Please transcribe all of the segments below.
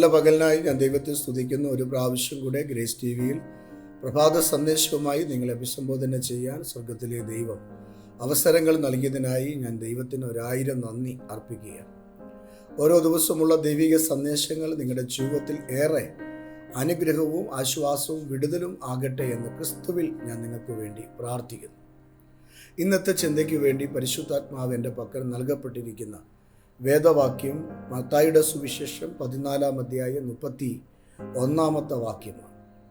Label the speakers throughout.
Speaker 1: നല്ല പകലിനായി ഞാൻ ദൈവത്തെ സ്തുതിക്കുന്ന. ഒരു പ്രാവശ്യം കൂടെ ഗ്രേസ് ടി വിയിൽ പ്രഭാത സന്ദേശവുമായി നിങ്ങളെ അഭിസംബോധന ചെയ്യാൻ സ്വർഗത്തിലെ ദൈവം അവസരങ്ങൾ നൽകിയതിനായി ഞാൻ ദൈവത്തിന് ഒരായിരം നന്ദി അർപ്പിക്കുകയാണ്. ഓരോ ദിവസമുള്ള ദൈവിക സന്ദേശങ്ങൾ നിങ്ങളുടെ ജീവിതത്തിൽ ഏറെ അനുഗ്രഹവും ആശ്വാസവും വിടുതലും ആകട്ടെ എന്ന് ക്രിസ്തുവിൽ ഞാൻ നിങ്ങൾക്ക് വേണ്ടി പ്രാർത്ഥിക്കുന്നു. ഇന്നത്തെ ചിന്തയ്ക്ക് വേണ്ടി പരിശുദ്ധാത്മാവ് എന്റെ പക്കൽ നൽകപ്പെട്ടിരിക്കുന്ന വേദവാക്യം മത്തായിയുടെ സുവിശേഷം പതിനാലാം അധ്യായം മുപ്പത്തി ഒന്നാമത്തെ വാക്യമാണ്.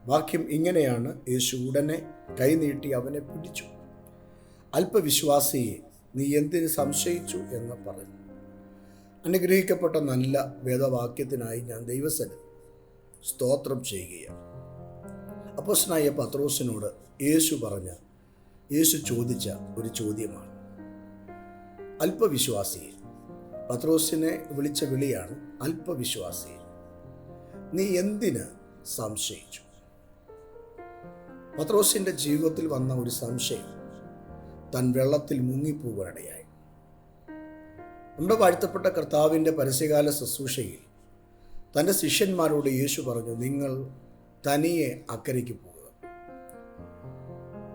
Speaker 1: വാക്യം ഇങ്ങനെയാണ്. യേശു ഉടനെ കൈനീട്ടി അവനെ പിടിച്ചു. അല്പവിശ്വാസിയെ നീ എന്തിന് സംശയിച്ചു എന്ന് പറഞ്ഞു. അനുഗ്രഹിക്കപ്പെട്ട നല്ല വേദവാക്യത്തിനായി ഞാൻ ദൈവസന് സ്തോത്രം ചെയ്യുകയാണ്. അപ്പോസ്നായ പത്രോസിനോട് യേശു പറഞ്ഞ യേശു ചോദിച്ച ഒരു ചോദ്യമാണ്. അല്പവിശ്വാസിയെ പത്രോസിനെ വിളിച്ച വിളിയാണ് അല്പവിശ്വാസി. നീ എന്തിന് സംശയിച്ചു? പത്രോസിന്റെ ജീവിതത്തിൽ വന്ന ഒരു സംശയം തൻ വെള്ളത്തിൽ മുങ്ങിപ്പോകാനിടയായി നമ്മുടെ വാഴ്ത്തപ്പെട്ട കർത്താവിന്റെ പരസ്യകാല ശുശ്രൂഷയിൽ തന്റെ ശിഷ്യന്മാരോട് യേശു പറഞ്ഞു നിങ്ങൾ തനിയെ അക്കരയ്ക്ക് പോകുക.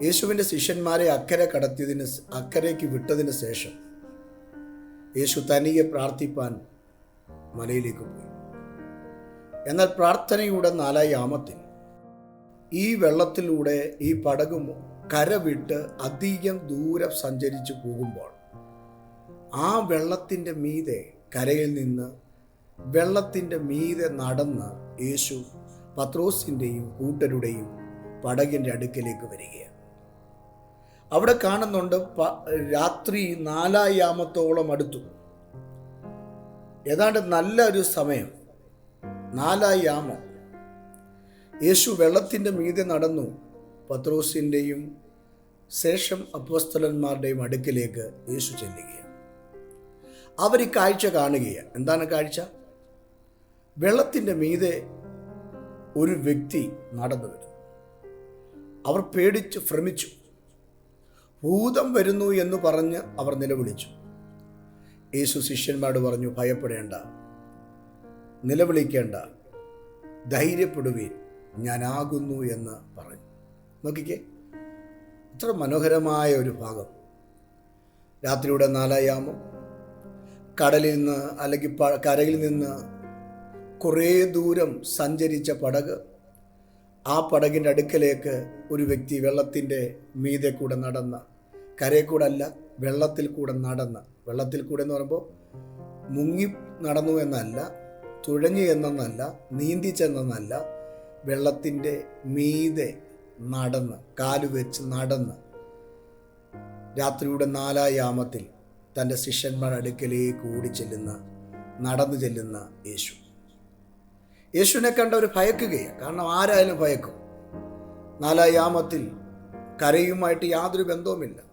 Speaker 1: യേശുവിന്റെ ശിഷ്യന്മാരെ അക്കരെ കടത്തിയതിന് അക്കരയ്ക്ക് വിട്ടതിന് ശേഷം യേശു തനിയെ പ്രാർത്ഥിപ്പാൻ മലയിലേക്ക് പോയി. എന്നാൽ പ്രാർത്ഥനയുടെ നാലായി യാമത്തിൽ ഈ വെള്ളത്തിലൂടെ ഈ പടകും കരവിട്ട് അധികം ദൂരം സഞ്ചരിച്ചു പോകുമ്പോൾ ആ വെള്ളത്തിന്റെ മീതെ കരയിൽ നിന്ന് വെള്ളത്തിന്റെ മീതെ നടന്ന് യേശു പത്രോസിന്റെയും കൂട്ടരുടെയും പടകിന്റെ അടുക്കലേക്ക് വരികയാണ്. അവിടെ കാണുന്നുണ്ട് രാത്രി നാലായാമത്തോളം അടുത്തു. ഏതാണ്ട് നല്ല ഒരു സമയം. നാലായാമം. യേശു വെള്ളത്തിന്റെ മീതെ നടന്നു. പത്രോസിന്റെയും ശേഷം അപ്പോസ്തലന്മാരുടെയും അടുക്കിലേക്ക് യേശു ചെല്ലുകയാണ്. അവർ ഈ കാഴ്ച കാണുകയാണ്. എന്താണ് കാഴ്ച? വെള്ളത്തിന്റെ മീതെ ഒരു വ്യക്തി നടന്നു വരുന്നു. അവർ പേടിച്ച് ഭ്രമിച്ചു. ഭൂതം വരുന്നു എന്ന് പറഞ്ഞ് അവർ നിലവിളിച്ചു. യേശു ശിഷ്യന്മാരോട് പറഞ്ഞു ഭയപ്പെടേണ്ട. നിലവിളിക്കേണ്ട. ധൈര്യപ്പെടുവീൻ. ഞാനാകുന്നു എന്ന് പറഞ്ഞു. നോക്കിക്കേ ഇത്ര മനോഹരമായ ഒരു ഭാഗം. രാത്രിയുടെ നാലായാമം കടലിൽ നിന്ന് അല്ലെങ്കിൽ കരയിൽ നിന്ന് കുറേ ദൂരം സഞ്ചരിച്ച പടക് ആ പടകിന്റെ അടുക്കലേക്ക് ഒരു വ്യക്തി വെള്ളത്തിന്റെ മീതെ കൂടെ നടന്ന കരയിൽ കൂടെ അല്ല വെള്ളത്തിൽ കൂടെ നടന്ന്. വെള്ളത്തിൽ കൂടെ എന്ന് പറയുമ്പോൾ മുങ്ങി നടന്നു എന്നല്ല തുഴഞ്ഞു എന്നല്ല നീന്തി ചെന്നല്ല വെള്ളത്തിന്റെ മീതെ നടന്ന് കാൽ വെച്ച് നടന്ന്. രാത്രിയുടെ നാലായാമത്തിൽ തന്റെ ശിഷ്യന്മാരുടെ അടുക്കലേക്ക് ഓടി ചെല്ലുന്ന നടന്നു ചെല്ലുന്ന യേശു. യേശുവിനെ കണ്ടവർ ഭയക്കുകയാണ്. കാരണം ആരായാലും ഭയക്കും. നാലായാമത്തിൽ കരയുമായിട്ട് യാതൊരു ബന്ധവുമില്ല.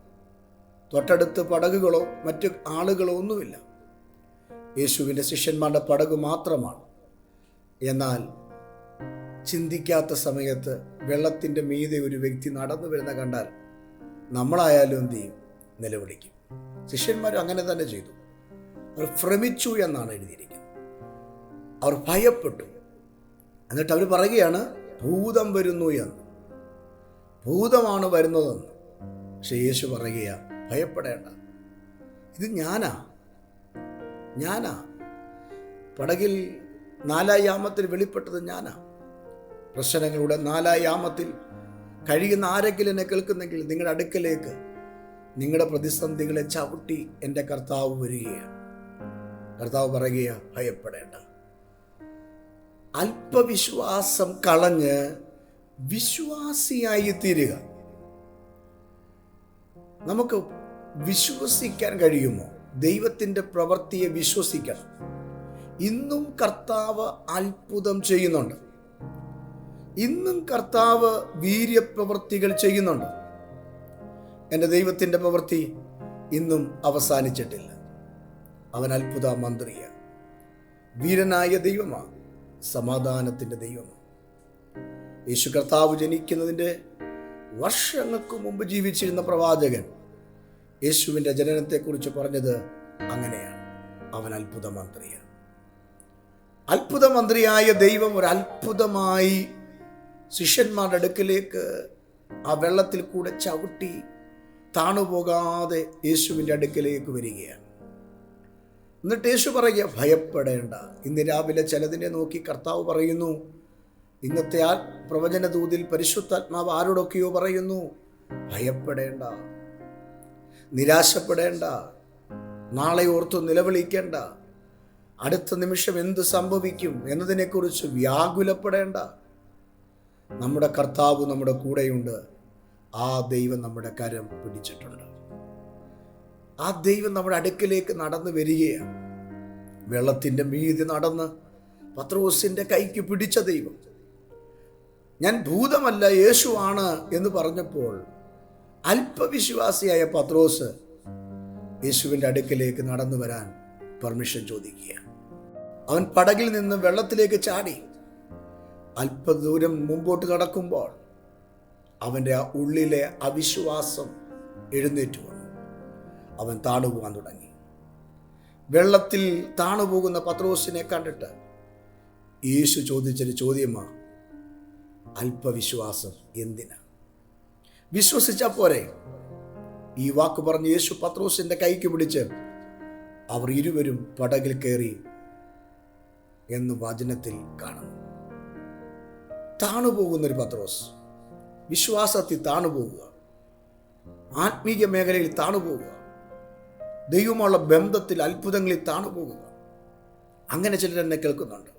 Speaker 1: തൊട്ടടുത്ത് പടകുകളോ മറ്റ് ആളുകളോ ഒന്നുമില്ല. യേശുവിന്റെ ശിഷ്യന്മാരുടെ പടക് മാത്രമാണ്. എന്നാൽ ചിന്തിക്കാത്ത സമയത്ത് വെള്ളത്തിന്റെ മീതെ ഒരു വ്യക്തി നടന്നു വരുന്ന കണ്ടാൽ നമ്മളായാലും എന്ത് ചെയ്യും? നിലവിളിക്കും. ശിഷ്യന്മാർ അങ്ങനെ തന്നെ ചെയ്തു. അവർ ഭ്രമിച്ചു എന്നാണ് എഴുതിയിരിക്കുന്നത്. അവർ ഭയപ്പെട്ടു. എന്നിട്ട് അവർ പറയുകയാണ് ഭൂതം വരുന്നു എന്ന്. ഭൂതമാണ് വരുന്നതെന്ന്. പക്ഷെ യേശു പറയുക ഭയപ്പെടേണ്ട. ഇത് ഞാനാ. ഞാനാ. പടകിൽ നാലായാമത്തിൽ വെളിപ്പെട്ടത് ഞാനാ. പ്രശ്നങ്ങളുടെ നാലായാമത്തിൽ കഴിയുന്ന ആരെങ്കിലും എന്നെ കേൾക്കുന്നെങ്കിൽ നിങ്ങളുടെ അടുക്കലേക്ക് നിങ്ങളുടെ പ്രതിസന്ധികളെ ചവിട്ടി എന്റെ കർത്താവ് വരികയാണ്. കർത്താവ് പറയുക ഭയപ്പെടേണ്ട. അല്പവിശ്വാസം കളഞ്ഞ് വിശ്വാസിയായി തീരുക നമുക്ക് വിശ്വസിക്കാൻ കഴിയുമോ? ദൈവത്തിന്റെ പ്രവൃത്തിയെ വിശ്വസിക്കണം. ഇന്നും കർത്താവ് അത്ഭുതം ചെയ്യുന്നുണ്ട്. ഇന്നും കർത്താവ് വീര്യപ്രവൃത്തികൾ ചെയ്യുന്നുണ്ട്. എന്റെ ദൈവത്തിന്റെ പ്രവൃത്തി ഇന്നും അവസാനിച്ചിട്ടില്ല. അവൻ അത്ഭുത മന്ത്രിയാണ്. വീരനായ ദൈവമാണ് സമാധാനത്തിന്റെ ദൈവമാണ്. യേശു കർത്താവ് ജനിക്കുന്നതിന്റെ വർഷങ്ങൾക്ക് മുമ്പ് ജീവിച്ചിരുന്ന പ്രവാചകൻ യേശുവിന്റെ ജനനത്തെക്കുറിച്ച് പറഞ്ഞത് അങ്ങനെയാണ്. അവൻ അത്ഭുത മന്ത്രിയാണ് അത്ഭുത മന്ത്രിയായ ദൈവം ഒരു അത്ഭുതമായി ശിഷ്യന്മാരുടെ അടുക്കിലേക്ക് ആ വെള്ളത്തിൽ കൂടെ ചവിട്ടി താണുപോകാതെ യേശുവിന്റെ അടുക്കിലേക്ക് വരികയാണ്. എന്നിട്ട് യേശു പറയുക ഭയപ്പെടേണ്ട. ഇന്ന് രാവിലെ ചിലതിനെ നോക്കി കർത്താവ് പറയുന്നു. ഇന്നത്തെ ആ പ്രവചന ദൂതിൽ പരിശുദ്ധാത്മാവ് ആരോടൊക്കെയോ പറയുന്നു. ഭയപ്പെടേണ്ട. നിരാശപ്പെടേണ്ട. നാളെ ഓർത്ത് നിലവിളിക്കേണ്ട. അടുത്ത നിമിഷം എന്ത് സംഭവിക്കും എന്നതിനെക്കുറിച്ച് വ്യാകുലപ്പെടേണ്ട. നമ്മുടെ കർത്താവ് നമ്മുടെ കൂടെയുണ്ട്. ആ ദൈവം നമ്മുടെ കരം പിടിച്ചിട്ടുണ്ട്. ആ ദൈവം നമ്മുടെ അടുക്കിലേക്ക് നടന്നു വരികയാണ്. വെള്ളത്തിന്റെ മീതി നടന്ന് പത്രോസിന്റെ കൈക്ക് പിടിച്ച ദൈവം. ഞാൻ ഭൂതമല്ല യേശുവാണ് എന്ന് പറഞ്ഞപ്പോൾ അല്പവിശ്വാസിയായ പത്രോസ് യേശുവിന്റെ അടുക്കിലേക്ക് നടന്നു വരാൻ പെർമിഷൻ ചോദിക്കുക അവൻ പടകിൽ നിന്ന് വെള്ളത്തിലേക്ക് ചാടി. അല്പദൂരം മുമ്പോട്ട് നടക്കുമ്പോൾ അവന്റെ ആ ഉള്ളിലെ അവിശ്വാസം എഴുന്നേറ്റു വന്നു. അവൻ താണുപോകാൻ തുടങ്ങി. വെള്ളത്തിൽ താണുപോകുന്ന പത്രോസിനെ കണ്ടിട്ട് യേശു ചോദിച്ചൊരു ചോദ്യമാ അല്പവിശ്വാസം എന്തിനാ? വിശ്വസിച്ചാ പോരെ. ഈ വാക്ക് പറഞ്ഞ് യേശു പത്രോസിന്റെ കൈക്ക് പിടിച്ച് അവർ ഇരുവരും പടകിൽ കയറി എന്ന് വചനത്തിൽ കാണുന്നു. താണുപോകുന്ന ഒരു പത്രോസ്. വിശ്വാസത്തിൽ താണുപോകുക ആത്മീയ മേഖലയിൽ താണുപോകുക ദൈവമുള്ള ബന്ധത്തിൽ അത്ഭുതങ്ങളിൽ താണുപോകുക അങ്ങനെ ചിലർ എന്നെ കേൾക്കുന്നുണ്ട്.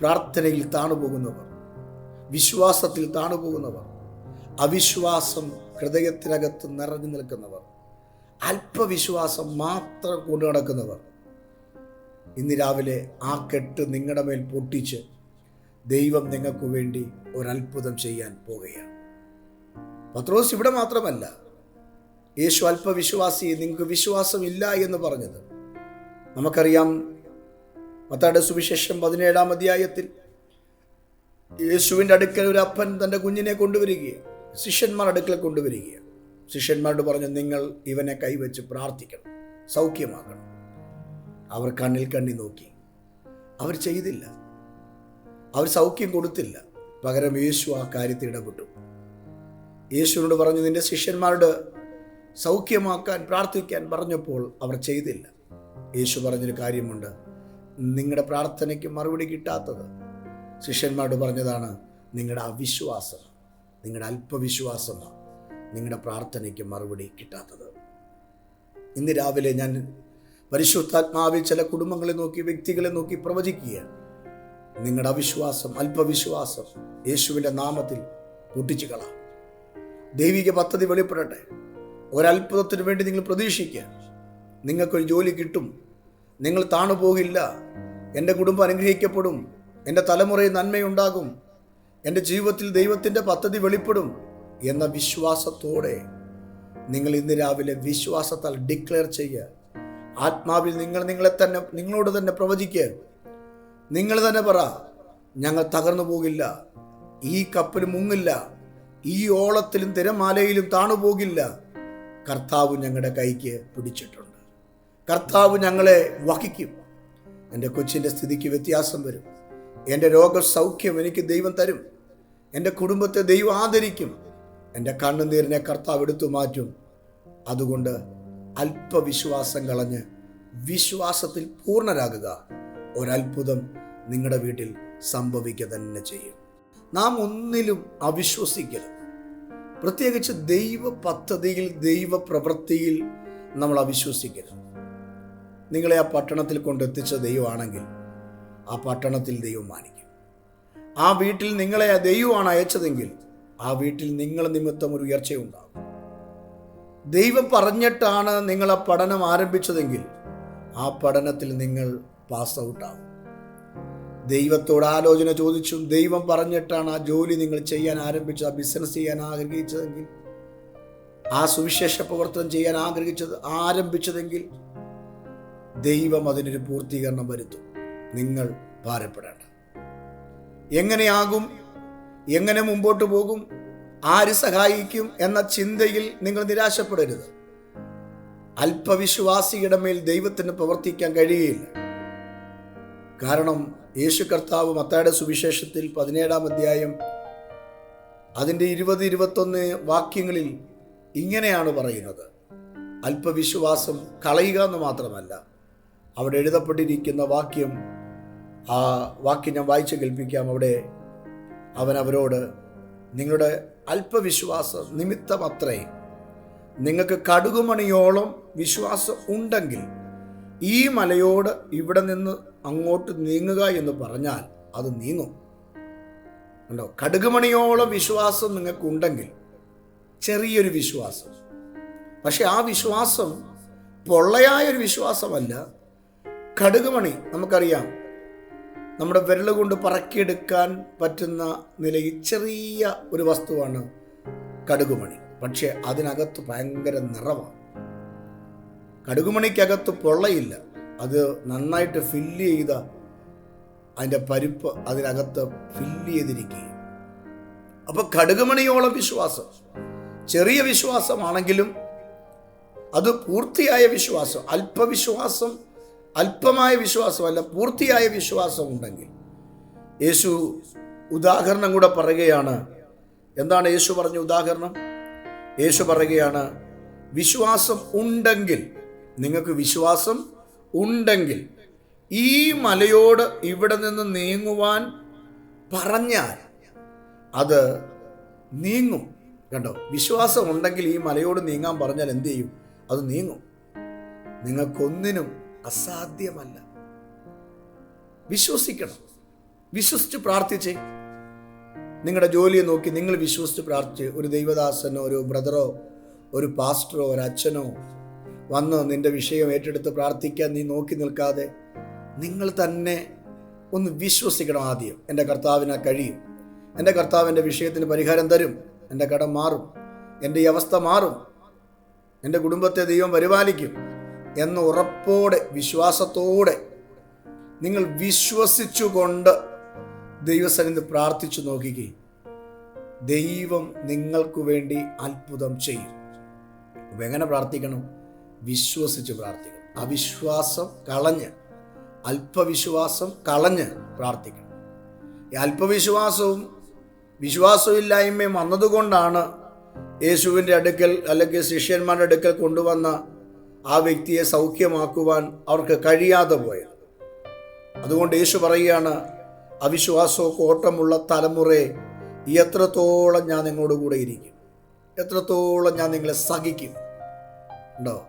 Speaker 1: പ്രാർത്ഥനയിൽ താണുപോകുന്നവർ വിശ്വാസത്തിൽ താണുപോകുന്നവർ അവിശ്വാസം ഹൃദയത്തിനകത്ത് നിറഞ്ഞു നിൽക്കുന്നവർ. അല്പവിശ്വാസം മാത്രം കൊണ്ടു നടക്കുന്നവർ. ഇന്ന് രാവിലെ ആ കെട്ട് നിങ്ങളുടെ മേൽ പൊട്ടിച്ച് ദൈവം നിങ്ങൾക്ക് വേണ്ടി ഒരത്ഭുതം ചെയ്യാൻ പോവുകയാണ്. പത്രോസ് ഇവിടെ മാത്രമല്ല യേശു അല്പവിശ്വാസി നിങ്ങൾക്ക് വിശ്വാസമില്ല എന്ന് പറഞ്ഞത്. നമുക്കറിയാം മത്താടെ സുവിശേഷം പതിനേഴാം അധ്യായത്തിൽ യേശുവിന്റെ അടുക്കൽ ഒരു അപ്പൻ തന്റെ കുഞ്ഞിനെ കൊണ്ടുവരികയാണ്. ശിഷ്യന്മാർ അടുക്കൽ കൊണ്ടുവരികയാണ്. ശിഷ്യന്മാരോട് പറഞ്ഞു നിങ്ങൾ ഇവനെ കൈവച്ച് പ്രാർത്ഥിക്കണം സൗഖ്യമാക്കണം. അവർ കണ്ണിൽ കണ്ണി നോക്കി. അവർ ചെയ്തില്ല. അവർ സൗഖ്യം കൊടുത്തില്ല. പകരം യേശു ആ കാര്യത്തിൽ ഇടപെട്ടു. യേശുവിനോട് പറഞ്ഞു നിന്റെ ശിഷ്യന്മാരോട് സൗഖ്യമാക്കാൻ പ്രാർത്ഥിക്കാൻ പറഞ്ഞപ്പോൾ അവർ ചെയ്തില്ല. യേശു പറഞ്ഞൊരു കാര്യമുണ്ട്. നിങ്ങളുടെ പ്രാർത്ഥനയ്ക്ക് മറുപടി കിട്ടാത്തത്. ശിഷ്യന്മാരോട് പറഞ്ഞതാണ് നിങ്ങളുടെ അവിശ്വാസം നിങ്ങളുടെ അല്പവിശ്വാസമാണ് നിങ്ങളുടെ പ്രാർത്ഥനയ്ക്ക് മറുപടി കിട്ടാത്തത്. ഇന്ന് രാവിലെ ഞാൻ പരിശുദ്ധാത്മാവിൽ ചില കുടുംബങ്ങളെ നോക്കി വ്യക്തികളെ നോക്കി പ്രവചിക്കുകയാണ്. നിങ്ങളുടെ അവിശ്വാസം അല്പവിശ്വാസം യേശുവിന്റെ നാമത്തിൽ പൊട്ടിച്ചു കളാം. ദൈവിക പദ്ധതി വെളിപ്പെടട്ടെ. ഒരത്ഭുതത്തിന് വേണ്ടി നിങ്ങൾ പ്രതീക്ഷിക്കുക. നിങ്ങൾക്കൊരു ജോലി കിട്ടും. നിങ്ങൾ താണു പോകില്ല എന്റെ കുടുംബം അനുഗ്രഹിക്കപ്പെടും. എന്റെ തലമുറയിൽ നന്മയുണ്ടാകും. എന്റെ ജീവിതത്തിൽ ദൈവത്തിന്റെ പദ്ധതി വെളിപ്പെടും എന്ന വിശ്വാസത്തോടെ നിങ്ങൾ ഇന്ന് രാവിലെ വിശ്വാസത്താൽ ഡിക്ലെയർ ചെയ്യുക ആത്മാവിൽ നിങ്ങൾ നിങ്ങളെ തന്നെ നിങ്ങളോട് തന്നെ പ്രവചിക്കുക നിങ്ങൾ തന്നെ പറ ഞങ്ങൾ തകർന്നു പോകില്ല. ഈ കപ്പൽ മുങ്ങില്ല. ഈ ഓളത്തിലും തിരമാലയിലും താണു താണുപോകില്ല. കർത്താവ് ഞങ്ങളുടെ കൈക്ക് പിടിച്ചിട്ടുണ്ട്. കർത്താവ് ഞങ്ങളെ വഹിക്കും. എന്റെ കൊച്ചിന്റെ സ്ഥിതിക്ക് വ്യത്യാസം വരും. എന്റെ രോഗസൗഖ്യം എനിക്ക് ദൈവം തരും. എന്റെ കുടുംബത്തെ ദൈവം ആദരിക്കും. എന്റെ കണ്ണുനീരിനെ കർത്താവ് എടുത്തു മാറ്റും. അതുകൊണ്ട് അല്പവിശ്വാസം കളഞ്ഞ് വിശ്വാസത്തിൽ പൂർണരാകുക. ഒരത്ഭുതം നിങ്ങളുടെ വീട്ടിൽ സംഭവിക്കുക തന്നെ ചെയ്യും. നാം ഒന്നിലും അവിശ്വസിക്കരുത്. പ്രത്യേകിച്ച് ദൈവ പദ്ധതിയിൽ ദൈവ പ്രവൃത്തിയിൽ നമ്മൾ അവിശ്വസിക്കരുത്. നിങ്ങളെ ആ പട്ടണത്തിൽ കൊണ്ടെത്തിച്ച ദൈവമാണെങ്കിൽ ആ പട്ടണത്തിൽ ദൈവം മാനിക്കും. ആ വീട്ടിൽ നിങ്ങളെ ദൈവമാണ് അയച്ചതെങ്കിൽ ആ വീട്ടിൽ നിങ്ങൾ നിമിത്തം ഒരു ഉയർച്ചയുണ്ടാകും. ദൈവം പറഞ്ഞിട്ടാണ് നിങ്ങൾ ആ പഠനം ആരംഭിച്ചതെങ്കിൽ ആ പഠനത്തിൽ നിങ്ങൾ പാസ് ഔട്ടാകും ദൈവത്തോട് ആലോചന ചോദിച്ചും. ദൈവം പറഞ്ഞിട്ടാണ് ആ ജോലി നിങ്ങൾ ചെയ്യാൻ ആരംഭിച്ചത് ആ ബിസിനസ് ചെയ്യാൻ ആഗ്രഹിച്ചതെങ്കിൽ ആ സുവിശേഷ പ്രവർത്തനം ചെയ്യാൻ ആഗ്രഹിച്ചത് ആരംഭിച്ചതെങ്കിൽ ദൈവം അതിനൊരു പൂർത്തീകരണം വരുത്തും. നിങ്ങൾ ഭാരപ്പെടേണ്ട എങ്ങനെയാകും? എങ്ങനെ മുമ്പോട്ട് പോകും? ആര് സഹായിക്കും എന്ന ചിന്തയിൽ നിങ്ങൾ നിരാശപ്പെടരുത്. അല്പവിശ്വാസിയുടെ മേൽ ദൈവത്തിന് പ്രവർത്തിക്കാൻ കഴിയില്ല. കാരണം യേശു കർത്താവ് മത്തായുടെ സുവിശേഷത്തിൽ പതിനേഴാം അധ്യായം അതിന്റെ ഇരുപത് ഇരുപത്തൊന്ന് വാക്യങ്ങളിൽ ഇങ്ങനെയാണ് പറയുന്നത്. അല്പവിശ്വാസം കളയുക എന്ന് മാത്രമല്ല അവിടെ എഴുതപ്പെട്ടിരിക്കുന്ന വാക്യം ആ വാക്യം ഞാൻ വായിച്ച് കേൾപ്പിക്കാം. അവിടെ അവൻ അവരോട് നിങ്ങളുടെ അല്പവിശ്വാസ നിമിത്തമത്രേ നിങ്ങൾക്ക് കടുകുമണിയോളം വിശ്വാസം ഉണ്ടെങ്കിൽ ഈ മലയോട് ഇവിടെ നിന്ന് അങ്ങോട്ട് നീങ്ങുക എന്ന് പറഞ്ഞാൽ അത് നീങ്ങും. ഉണ്ടോ കടുകുമണിയോളം വിശ്വാസം നിങ്ങൾക്കുണ്ടെങ്കിൽ ചെറിയൊരു വിശ്വാസം. പക്ഷെ ആ വിശ്വാസം പൊള്ളയായൊരു വിശ്വാസമല്ല. കടുകുമണി നമുക്കറിയാം നമ്മുടെ വിരൽ കൊണ്ട് പറക്കിയെടുക്കാൻ പറ്റുന്ന നിലയിൽ ചെറിയ ഒരു വസ്തുവാണ് കടുകുമണി. പക്ഷേ അതിനകത്ത് ഭയങ്കര നിറവാണ്. കടുകുമണിക്കകത്ത് പൊള്ളയില്ല. അത് നന്നായിട്ട് ഫില്ല് ചെയ്ത അതിന്റെ പരിപ്പ് അതിനകത്ത് ഫില്ല് ചെയ്തിരിക്കുകയും. അപ്പോൾ കടുകുമണിയോളം വിശ്വാസം. ചെറിയ വിശ്വാസമാണെങ്കിലും അത് പൂർത്തിയായ വിശ്വാസം. അല്പവിശ്വാസം അല്പമായ വിശ്വാസമല്ല പൂർത്തിയായ വിശ്വാസം ഉണ്ടെങ്കിൽ യേശു ഉദാഹരണം കൂടെ പറയുകയാണ്. എന്താണ് യേശു പറഞ്ഞ ഉദാഹരണം? യേശു പറയുകയാണ് വിശ്വാസം ഉണ്ടെങ്കിൽ നിങ്ങൾക്ക് വിശ്വാസം ഉണ്ടെങ്കിൽ ഈ മലയോട് ഇവിടെ നിന്ന് നീങ്ങുവാൻ പറഞ്ഞാൽ അത് നീങ്ങും. കണ്ടോ? വിശ്വാസം ഉണ്ടെങ്കിൽ ഈ മലയോട് നീങ്ങാൻ പറഞ്ഞാൽ എന്ത് ചെയ്യും? അത് നീങ്ങും. നിങ്ങൾക്കൊന്നിനും അസാധ്യമല്ല. വിശ്വസിക്കണം. വിശ്വസിച്ച് പ്രാർത്ഥിച്ചേ. നിങ്ങളുടെ ജോലിയെ നോക്കി നിങ്ങൾ വിശ്വസിച്ച് പ്രാർത്ഥിച്ച്. ഒരു ദൈവദാസനോ ഒരു ബ്രദറോ ഒരു പാസ്റ്ററോ ഒരു അച്ഛനോ വന്ന് നിന്റെ വിഷയം ഏറ്റെടുത്ത് പ്രാർത്ഥിക്കാൻ നീ നോക്കി നിൽക്കാതെ നിങ്ങൾ തന്നെ ഒന്ന് വിശ്വസിക്കണം ആദ്യം. എന്റെ കർത്താവിനെ കഴിയും. എന്റെ കർത്താവിന്റെ വിഷയത്തിന് പരിഹാരം തരും. എന്റെ കടം മാറും. എന്റെ ഈ അവസ്ഥ മാറും. എന്റെ കുടുംബത്തെ ദൈവം പരിപാലിക്കും. എന്ന ഉറപ്പോടെ വിശ്വാസത്തോടെ നിങ്ങൾ വിശ്വസിച്ചുകൊണ്ട് ദൈവസന്നിധി പ്രാർത്ഥിച്ചു നോക്കുകയും ദൈവം നിങ്ങൾക്ക് വേണ്ടി അത്ഭുതം ചെയ്യും. അപ്പം എങ്ങനെ പ്രാർത്ഥിക്കണം? വിശ്വസിച്ച് പ്രാർത്ഥിക്കണം. അവിശ്വാസം കളഞ്ഞ് അല്പവിശ്വാസം കളഞ്ഞ് പ്രാർത്ഥിക്കണം. ഈ അല്പവിശ്വാസവും വിശ്വാസമില്ലായ്മയും വന്നതുകൊണ്ടാണ് യേശുവിന്റെ അടുക്കൽ അല്ലെങ്കിൽ ശിഷ്യന്മാരുടെ അടുക്കൽ കൊണ്ടുവന്ന ആ വ്യക്തിയെ സൗഖ്യമാക്കുവാൻ അവർക്ക് കഴിയാതെ പോയത്. അതുകൊണ്ട് യേശു പറയുകയാണ് അവിശ്വാസവും കോട്ടമുള്ള തലമുറയെ എത്രത്തോളം ഞാൻ നിങ്ങളോട് കൂടെ ഇരിക്കും? എത്രത്തോളം ഞാൻ നിങ്ങളെ സഹിക്കും? ഉണ്ടോ?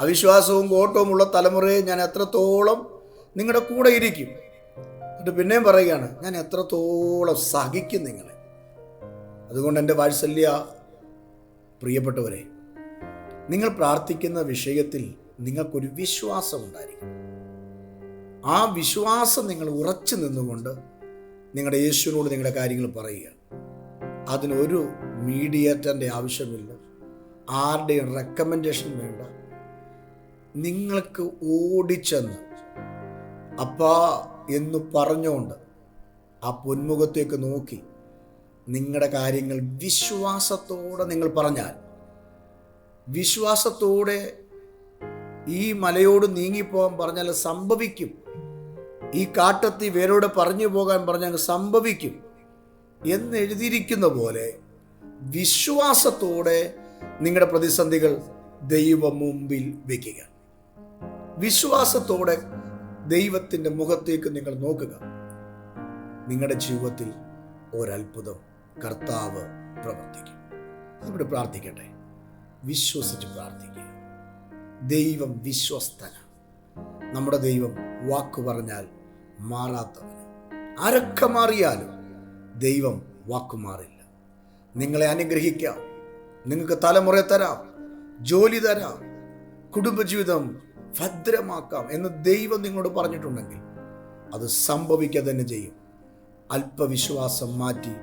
Speaker 1: അവിശ്വാസവും കോട്ടവുമുള്ള തലമുറയെ ഞാൻ എത്രത്തോളം നിങ്ങളുടെ കൂടെ ഇരിക്കും? എന്നിട്ട് പിന്നെയും പറയുകയാണ് ഞാൻ എത്രത്തോളം സഹിക്കും നിങ്ങളെ? അതുകൊണ്ട് എന്റെ വാത്സല്യ പ്രിയപ്പെട്ടവരെ നിങ്ങൾ പ്രാർത്ഥിക്കുന്ന വിഷയത്തിൽ നിങ്ങൾക്കൊരു വിശ്വാസം ഉണ്ടായിരിക്കും ആ വിശ്വാസം നിങ്ങൾ ഉറച്ചു നിന്നുകൊണ്ട് നിങ്ങളുടെ യേശുവിനോട് നിങ്ങളുടെ കാര്യങ്ങൾ പറയുക. അതിനൊരു മീഡിയേറ്ററിന്റെ ആവശ്യമില്ല. ആരുടെയും റെക്കമെൻഡേഷൻ വേണ്ട. നിങ്ങൾക്ക് ഓടിച്ചെന്ന്. അപ്പാ എന്ന് പറഞ്ഞുകൊണ്ട് ആ പൊന്മുഖത്തേക്ക് നോക്കി നിങ്ങളുടെ കാര്യങ്ങൾ വിശ്വാസത്തോടെ നിങ്ങൾ പറഞ്ഞാൽ വിശ്വാസത്തോടെ ഈ മലയോട് നീങ്ങിപ്പോകാൻ പറഞ്ഞാൽ സംഭവിക്കും. ഈ കാട്ടത്തി വേരോട് പറഞ്ഞു പോകാൻ പറഞ്ഞാൽ സംഭവിക്കും. എന്നെഴുതിയിരിക്കുന്ന പോലെ വിശ്വാസത്തോടെ നിങ്ങളുടെ പ്രതിസന്ധികൾ ദൈവം മുമ്പിൽ വയ്ക്കുക വിശ്വാസത്തോടെ ദൈവത്തിന്റെ മുഖത്തേക്ക് നിങ്ങൾ നോക്കുക. നിങ്ങളുടെ ജീവിതത്തിൽ ഒരത്ഭുതം കർത്താവ് പ്രവർത്തിക്കും. ഇവിടെ പ്രാർത്ഥിക്കട്ടെ. വിശ്വസിച്ച് പ്രാർത്ഥിക്കുക. ദൈവം വിശ്വസ്തന. നമ്മുടെ ദൈവം വാക്ക് പറഞ്ഞാൽ മാറാത്തവന്. ആരൊക്കെ മാറിയാലും ദൈവം വാക്ക് മാറില്ല. നിങ്ങളെ അനുഗ്രഹിക്കാം. നിങ്ങൾക്ക് തലമുറ തരാം. ജോലി തരാം. കുടുംബജീവിതം ഭദ്രമാക്കാം എന്ന് ദൈവം നിങ്ങളോട് പറഞ്ഞിട്ടുണ്ടെങ്കിൽ അത് സംഭവിക്കുക തന്നെ ചെയ്യും. അല്പവിശ്വാസം മാറ്റി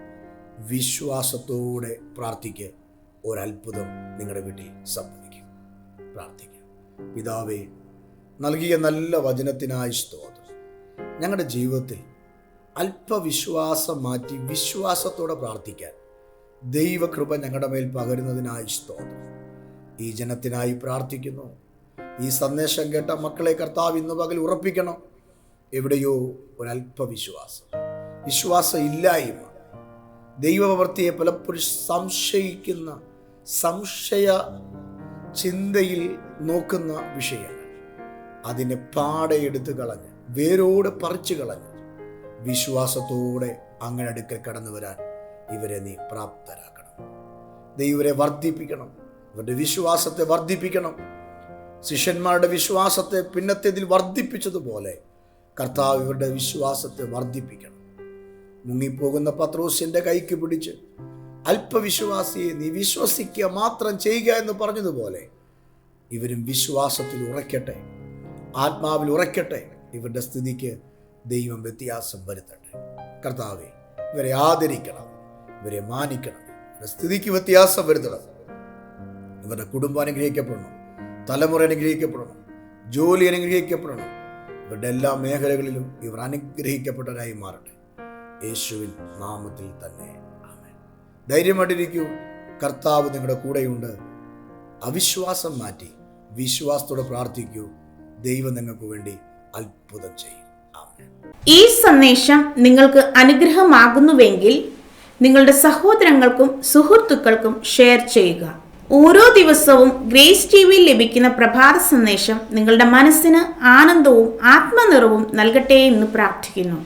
Speaker 1: വിശ്വാസത്തോടെ പ്രാർത്ഥിക്കുക. ഒരത്ഭുതം നിങ്ങളുടെ വീട്ടിൽ സംഭവിക്കും. പ്രാർത്ഥിക്കാം. പിതാവേ നൽകിയ നല്ല വചനത്തിനായി സ്തോത്രം. ഞങ്ങളുടെ ജീവിതത്തിൽ അല്പവിശ്വാസം മാറ്റി വിശ്വാസത്തോടെ പ്രാർത്ഥിക്കാൻ ദൈവകൃപ ഞങ്ങളുടെ മേൽ പകരുന്നതിനായി സ്തോത്രം. ഈ ജനത്തിനായി പ്രാർത്ഥിക്കുന്നു. ഈ സന്ദേശം കേട്ട മക്കളെ കർത്താവ് ഇന്ന് പകൽ ഉറപ്പിക്കണം. എവിടെയോ ഒരല്പവിശ്വാസം. വിശ്വാസം ഇല്ലായ്മ ദൈവപ്രവൃത്തിയെ പലപ്പോഴും സംശയിക്കുന്ന സംശയ ചിന്തയിൽ നോക്കുന്ന വിഷയമാണ് അതിനെ പാടെ എടുത്തു കളഞ്ഞ് വേരോട് പറിച്ചു കളഞ്ഞ് വിശ്വാസത്തോടെ അങ്ങനെ അടുക്കൽ കടന്നു വരാൻ ഇവരെ നീ പ്രാപ്തരാക്കണം. ദൈവരെ വർദ്ധിപ്പിക്കണം. ഇവരുടെ വിശ്വാസത്തെ വർദ്ധിപ്പിക്കണം. ശിഷ്യന്മാരുടെ വിശ്വാസത്തെ പിന്നത്തേതിൽ വർദ്ധിപ്പിച്ചതുപോലെ കർത്താവ് ഇവരുടെ വിശ്വാസത്തെ വർദ്ധിപ്പിക്കണം. മുങ്ങിപ്പോകുന്ന പത്രോസിന്റെ കൈക്ക് പിടിച്ച് അല്പവിശ്വാസിയെ നീ വിശ്വസിക്കുക മാത്രം ചെയ്യുക എന്ന് പറഞ്ഞതുപോലെ ഇവരും വിശ്വാസത്തിൽ ഉറയ്ക്കട്ടെ ആത്മാവിൽ ഉറയ്ക്കട്ടെ ഇവരുടെ സ്ഥിതിക്ക് ദൈവം വ്യത്യാസം വരുത്തട്ടെ. കർത്താവെ ഇവരെ ആദരിക്കണം ഇവരെ മാനിക്കണം ഇവരുടെ സ്ഥിതിക്ക് വ്യത്യാസം വരുത്തണം. ഇവരുടെ കുടുംബം അനുഗ്രഹിക്കപ്പെടണം തലമുറ അനുഗ്രഹിക്കപ്പെടണം ജോലി അനുഗ്രഹിക്കപ്പെടണം. ഇവരുടെ എല്ലാ മേഖലകളിലും ഇവർ അനുഗ്രഹിക്കപ്പെട്ടവരായി മാറട്ടെ. യേശുവിൻ നാമത്തിൽ തന്നെ. ധൈര്യമായിട്ടിരിക്കൂ. കർത്താവ് നിങ്ങളുടെ കൂടെയുണ്ട്. അവിശ്വാസം മാറ്റി വിശ്വാസത്തോടെ പ്രാർത്ഥിക്കൂ. ദൈവം നിങ്ങൾക്ക് വേണ്ടി അത്ഭുതം ചെയ്യും.
Speaker 2: ഈ സന്ദേശം നിങ്ങൾക്ക് അനുഗ്രഹമാകുന്നുവെങ്കിൽ നിങ്ങളുടെ സഹോദരങ്ങൾക്കും സുഹൃത്തുക്കൾക്കും ഷെയർ ചെയ്യുക. ഓരോ ദിവസവും ഗ്രേസ് ടി വിയിൽ ലഭിക്കുന്ന പ്രഭാത സന്ദേശം നിങ്ങളുടെ മനസ്സിന് ആനന്ദവും ആത്മനിറവും നൽകട്ടെ എന്ന് പ്രാർത്ഥിക്കുന്നു.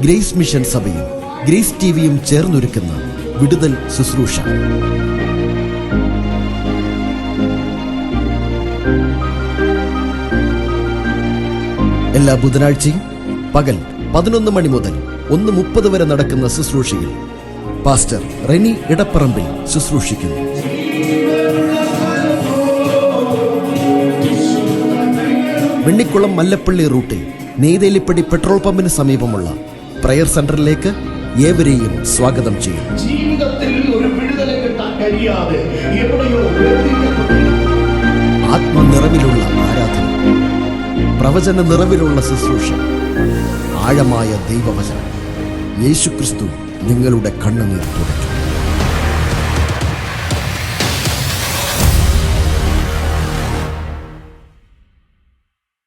Speaker 3: grace mission സഭയും ഗ്രേസ് ടിവിയും ചേർന്നൊരുക്കുന്ന വിടുതൽ ശുശ്രൂഷ. എല്ലാ ബുധനാഴ്ചയും പകൽ പതിനൊന്ന് മണി മുതൽ ഒന്ന് മുപ്പത് വരെ നടക്കുന്ന ശുശ്രൂഷയിൽ പാസ്റ്റർ റെനി ഇടപ്പറമ്പിൽ ശുശ്രൂഷിക്കുന്നു. വെണ്ണിക്കുളം മല്ലപ്പള്ളി റൂട്ടിൽ നെയ്തേലിപ്പടി പെട്രോൾ പമ്പിന് സമീപമുള്ള പ്രയർ സെന്ററിലേക്ക് ഏവരെയും സ്വാഗതം ചെയ്യും.
Speaker 4: ജീവിതത്തിൽ ഒരു വിടുതല കിട്ടാൻ കഴിയാതെ എവിടെയോ.
Speaker 3: ആത്മനിറവിലുള്ള ആരാധന പ്രവചന നിറവിലുള്ള ശുശ്രൂഷ ആഴമായ ദൈവവചനം. യേശുക്രിസ്തു നിങ്ങളുടെ കണ്ണുനീർ തുടയ്ക്കും.